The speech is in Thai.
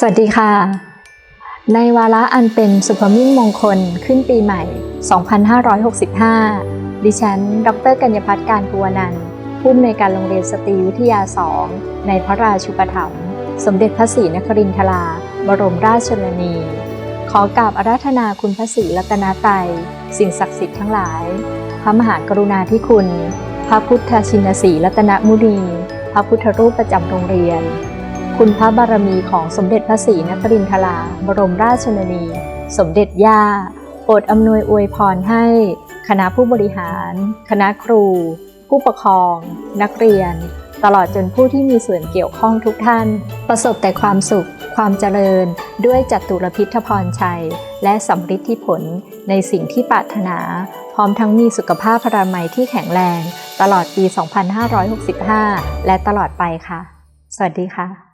สวัสดีค่ะ ในวาระอันเป็นสุภมิ่งมงคลขึ้นปีใหม่ 2565 ดิฉัน ดรกัญญพัฒน์การกัวนันท์ผู้อำนวยการโรงเรียนสตรีวิทยา 2 ในพระราชูปถัมภ์สมเด็จพระศรีนครินทรา บรมราชชนนี ขอกราบอาราธนาคุณพระศรีรัตนตรัย สิ่งศักดิ์สิทธิ์ทั้งหลาย พระมหากรุณาธิคุณ พระพุทธชินสีรัตนมุนี พระพุทธรูปประจำโรงเรียน คุณพระบารมีของสมเด็จพระศรีนครินทราบรมราชชนนี สมเด็จย่าโปรดอำนวยอวยพรให้ คณะผู้บริหาร คณะครู ผู้ปกครอง นักเรียน ตลอดจนผู้ที่มีส่วนเกี่ยวข้องทุกท่าน ประสบแต่ความสุข ความเจริญ ด้วยจัตุรพิทพรชัย และสำฤทธิผลในสิ่งที่ปรารถนา พร้อมทั้งมีสุขภาพพรามัยที่แข็งแรง ตลอดปี 2565 และตลอดไปค่ะ สวัสดีค่ะ